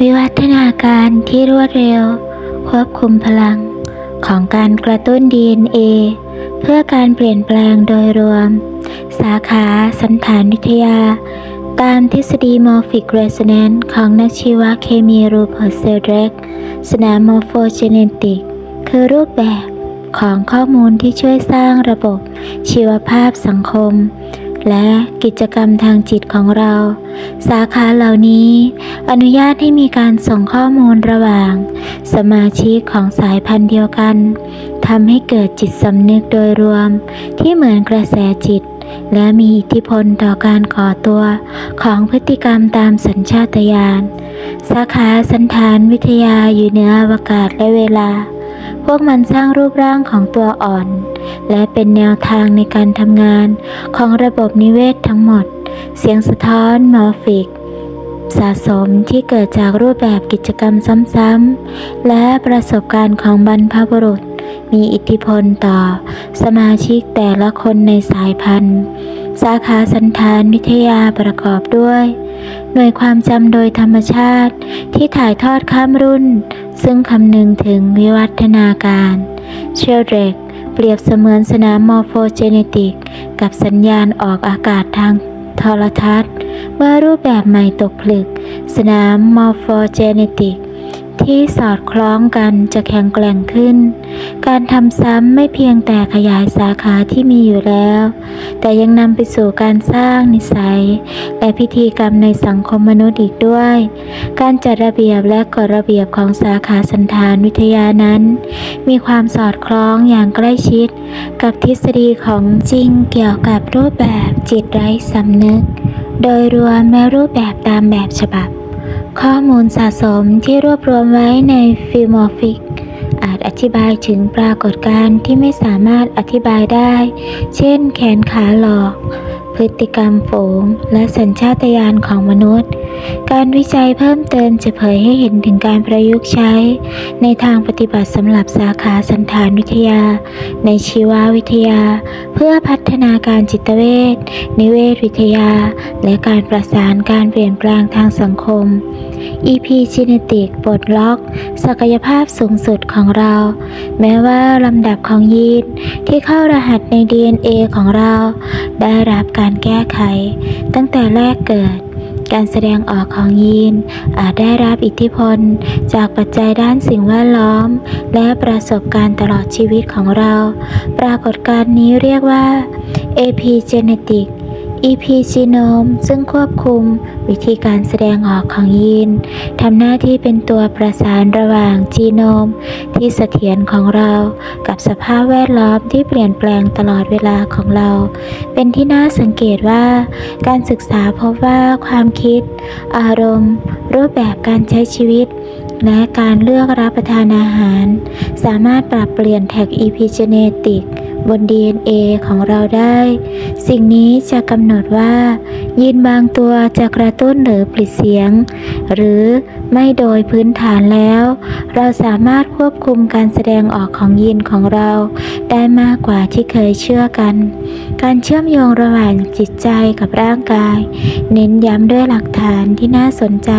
วิวัฒนาการที่รวดเร็ว ควบคุมพลัง ของการกระตุ้น DNA เพื่อการเปลี่ยนแปลงโดยรวม สาขาสันฐานวิทยา ตามทฤษฎีมอร์ฟิกเรสเนนของนักชีวเคมีรูเบิร์เซลเดรกสนามมอร์โฟเจเนติก คือรูปแบบของข้อมูลที่ช่วยสร้างระบบชีวภาพสังคม และกิจกรรมทางจิตของเรา สาขาเหล่านี้ อนุญาตให้มีการส่งข้อมูลระหว่าง สมาชิกของสายพันธุ์เดียวกันทำให้เกิดจิตสำนึกโดยรวม ที่เหมือนกระแสจิต และมีอิทธิพลต่อการก่อตัว ของพฤติกรรมตามสัญชาตญาณสาขาสันฐานวิทยาอยู่เหนืออวกาศและเวลา พวกมันสร้างรูปร่างของตัวอ่อน และเป็นแนวทางในการทำงานของระบบนิเวศทั้งหมด เสียงสะท้อนมอร์ฟิก สะสมที่เกิดจากรูปแบบกิจกรรมซ้ำๆ และประสบการณ์ของบรรพบุรุษ มีอิทธิพลต่อ สมาชิกแต่ละคนในสายพันธุ์ สาขาสันฐานวิทยาประกอบด้วยหน่วยความจำโดยธรรมชาติที่ถ่ายทอดข้ามรุ่น ซึ่งคำนึงถึงวิวัฒนาการ เชลเรกเปรียบเสมือนสนามมอร์โฟเจเนติก กับสัญญาณออกอากาศทางโทรทัศน์ เมื่อรูปแบบใหม่ตกผลึก สนามมอร์โฟเจเนติก ที่สอดคล้องกันจะแข็งแกร่งขึ้น การทำซ้ำไม่เพียงแต่ขยายสาขาที่มีอยู่แล้ว แต่ยังนำไปสู่การสร้างนิสัย และพิธีกรรมในสังคมมนุษย์อีกด้วย การจัดระเบียบและกฎระเบียบของสาขาสันฐานวิทยานั้น มีความสอดคล้องอย่างใกล้ชิด กับทฤษฎีของจริงเกี่ยวกับรูปแบบจิตไร้สำนึก โดยรวมและรูปแบบตามแบบฉบับ ข้อมูลสะสมที่รวบรวมไว้ในฟิลมอฟิก อาจอธิบายถึงปรากฏการณ์ที่ไม่สามารถอธิบายได้ เช่นแขนขาหลอก พฤติกรรมฝูง และสัญชาตญาณของมนุษย์ การวิจัยเพิ่มเติมจะเผยให้เห็นถึงการประยุกต์ใช้ ในทางปฏิบัติสำหรับสาขาสันฐานวิทยา ในชีววิทยา เพื่อพัฒนาการจิตเวชนิเวศวิทยา และการประสานการเปลี่ยนแปลงทางสังคม EP Genetic ปลดล็อก ศักยภาพสูงสุดของเรา แม้ว่าลำดับของยีนที่เข้ารหัสใน DNA ของเราได้รับการแก้ไข ตั้งแต่แรกเกิด การแสดงออกของยีนอาจได้รับอิทธิพล จากปัจจัยด้านสิ่งแวดล้อม และประสบการณ์ตลอดชีวิตของเรา ปรากฏการณ์นี้เรียกว่า Epigenetic EP Genome ซึ่งควบคุมวิธีการแสดงออกของยีนทำหน้าที่เป็นตัวประสานระหว่างจีโนม ที่เสถียรของเรา กับสภาพแวดล้อมที่เปลี่ยนแปลงตลอดเวลาของเรา เป็นที่น่าสังเกตว่า การศึกษาพบว่าความคิด อารมณ์ รูปแบบการใช้ชีวิตและการเลือกรับประทานอาหาร สามารถปรับเปลี่ยนแท็ก epigenetic บน DNA ของเราได้ สิ่งนี้จะกำหนดว่า ยีนบางตัวจะกระตุ้นหรือผลิตเสียง หรือไม่โดยพื้นฐานแล้ว เราสามารถควบคุมการแสดงออกของยีนของเรา ได้มากกว่าที่เคยเชื่อกัน การเชื่อมโยงระหว่างจิตใจกับร่างกาย เน้นย้ำด้วยหลักฐานที่น่าสนใจ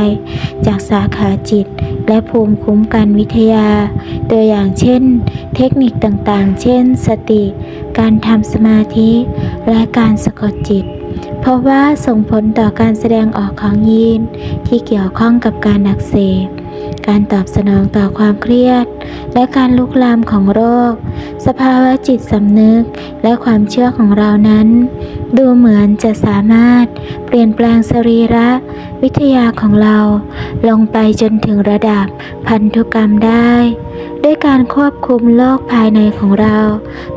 จากสาขาจิต และภูมิคุ้มกันวิทยา ตัวอย่างเช่น เทคนิคต่างๆ เช่น สติ การทำสมาธิ และการสะกดจิต เพราะว่าส่งผลต่อการแสดงออกของยีนที่เกี่ยวข้องกับการอักเสบ การตอบสนองต่อความเครียด และการลุกลามของโรค สภาวะจิตสำนึกและความเชื่อของเรานั้น ดูเหมือนจะสามารถเปลี่ยนแปลงสรีระ วิทยาของเรา ลงไปจนถึงระดับพันธุกรรมได้ ด้วยการควบคุมโลกภายในของเรา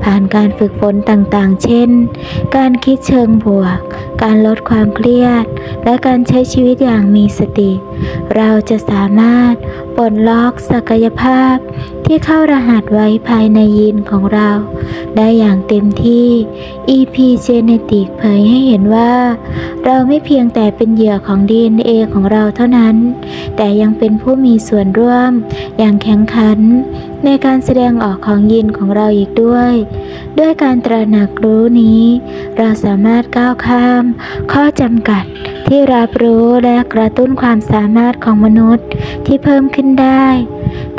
ผ่านการฝึกฝนต่างๆ เช่น การคิดเชิงบวก การลดความเครียด และการใช้ชีวิตอย่างมีสติ เราจะสามารถปลดล็อกศักยภาพ ที่เข้ารหัสไว้ภายในยีนของเรา ได้อย่างเต็มที่ EP Genetic เผยให้เห็นว่า เราไม่เพียงแต่เป็นเหยื่อของ DNA ของเราเท่านั้น แต่ยังเป็นผู้มีส่วนร่วมอย่างแข็งขันในการแสดงออกของยีนของเราอีกด้วย ด้วยการตระหนักรู้นี้ เราสามารถก้าวข้าม ข้อจำกัดที่รับรู้และกระตุ้นความสามารถของมนุษย์ที่เพิ่มขึ้นได้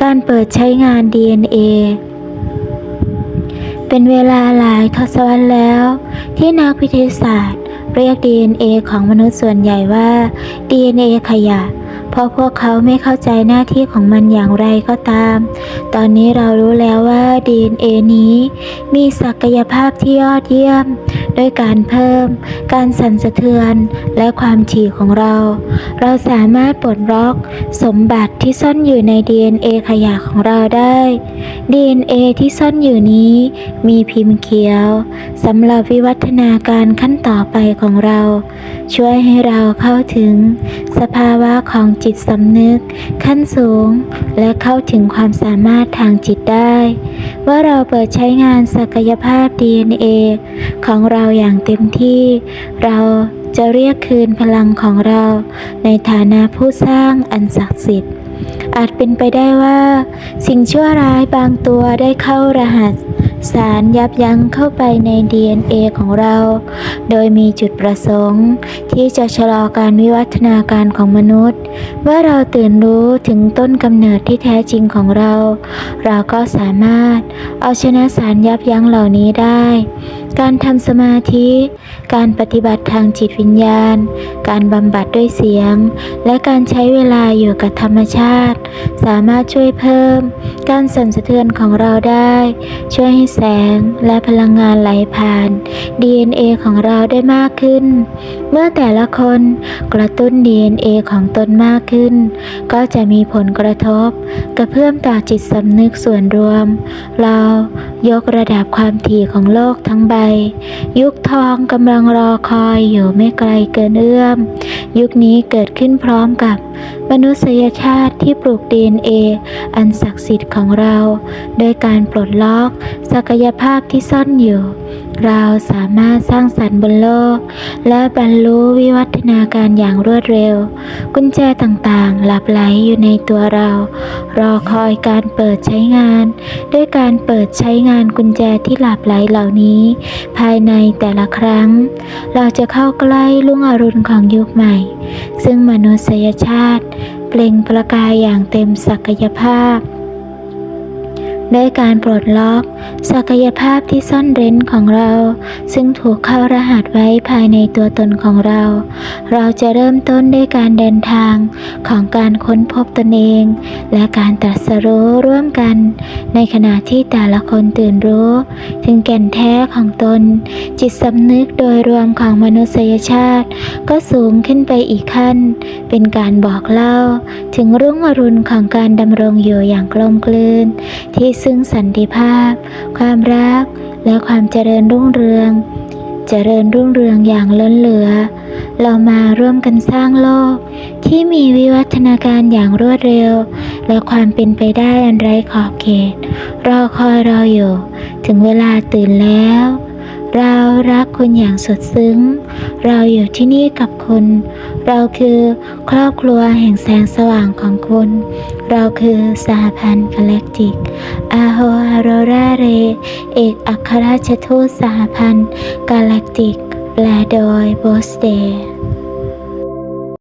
การเปิดใช้งาน DNA เป็นเวลาหลายทศวรรษแล้ว ที่นักวิทยาศาสตร์ เรียก DNA ของมนุษย์ส่วนใหญ่ว่า DNA ขยะ เพราะพวกเขาไม่เข้าใจหน้าที่ของมันอย่างไรก็ตาม ตอนนี้เรารู้แล้วว่า DNA นี้ มีศักยภาพที่ยอดเยี่ยม ด้วยการเพิ่ม การสั่นสะเทือน และความถี่ของเรา เราสามารถปลดล็อก สมบัติที่ซ่อนอยู่ใน DNA ขยะของเราได้ DNA ที่ซ่อนอยู่นี้ มีพิมพ์เขียวสำหรับวิวัฒนาการขั้นต่อไปของเรา ช่วยให้เราเข้าถึงสภาวะของจิตสำนึก ขั้นสูง และเข้าถึงความสามารถทางจิตได้ ว่าเราเปิดใช้งานศักยภาพ DNA ของเราอย่างเต็มที่ เราจะเรียกคืนพลังของเรา ในฐานะผู้สร้างอันศักดิ์สิทธิ์อาจเป็นไปได้ว่า สิ่งชั่วร้ายบางตัวได้เข้ารหัส สารยับยั้งเข้าไปใน DNA ของเรา โดยมีจุดประสงค์ ที่จะชะลอการวิวัฒนาการของมนุษย์ เมื่อเราตื่นรู้ถึงต้นกำเนิดที่แท้จริงของเรา เราก็สามารถเอาชนะสารยับยั้งเหล่านี้ได้ การทำสมาธิ การปฏิบัติทางจิตวิญญาณ การบำบัดด้วยเสียง และการใช้เวลาอยู่กับธรรมชาติสามารถช่วยเพิ่ม การสั่นสะเทือนของเราได้ ช่วยให้แสงและพลังงานไหลผ่าน DNA ของเราได้มากขึ้น เมื่อแต่ละคนกระตุ้น DNA ของตนมากขึ้น ก็จะมีผลกระทบ กระเพื่อมต่อจิตสำนึกส่วนรวม เรายกระดับความถี่ของโลกทั้งใบ ยุคทองกำลังรอคอยอยู่ไม่ไกลเกินเอื้อม ยุคนี้เกิดขึ้นพร้อมกับ มนุษยชาติที่ปลูก DNA อันศักดิ์สิทธิ์ของเรา โดยการปลดล็อก ศักยภาพที่ซ่อนอยู่ เราสามารถสร้างสรรค์บนโลก และบรรลุวิวัฒนาการอย่างรวดเร็ว กุญแจต่างๆ หลับไหลอยู่ในตัวเรา รอคอยการเปิดใช้งาน ด้วยการเปิดใช้งานกุญแจที่หลับไหลเหล่านี้ ภายในแต่ละครั้ง เราจะเข้าใกล้ลุ่งอรุณของยุคใหม่ ซึ่งมนุษยชาติ เปล่งประกายอย่างเต็มศักยภาพ ด้วยการปลดล็อก ศักยภาพที่ซ่อนเร้นของเรา ซึ่งถูกเข้ารหัสไว้ภายในตัวตนของเรา เราจะเริ่มต้นด้วยการเดินทางของการค้นพบตนเอง และการตรัสรู้ร่วมกัน ในขณะที่แต่ละคนตื่นรู้ ถึงแก่นแท้ของตน จิตสำนึกโดยรวมของมนุษยชาติ ก็สูงขึ้นไปอีกขั้น เป็นการบอกเล่า ถึงรุ่งอรุณของการดำรงอยู่อย่างกลมกลืนที่ซึ่งสันติภาพ ความรัก และความเจริญรุ่งเรือง เจริญรุ่งเรืองอย่างล้นเหลือ เรามาร่วมกันสร้างโลก ที่มีวิวัฒนาการอย่างรวดเร็ว และความเป็นไปได้อันไร้ขอบเขต รอคอยเราอยู่ ถึงเวลาตื่นแล้ว เรารักคุณอย่างสุดซึ้ง เราอยู่ที่นี่กับคุณ เราคือครอบครัวแห่งแสงสว่างของคุณ เราคือสหพันธ์กาแล็กติกอาโฮอาโรราเร เอกอัครราชทูตสหพันธ์กาแล็กติก แปลโดยโบสเดย์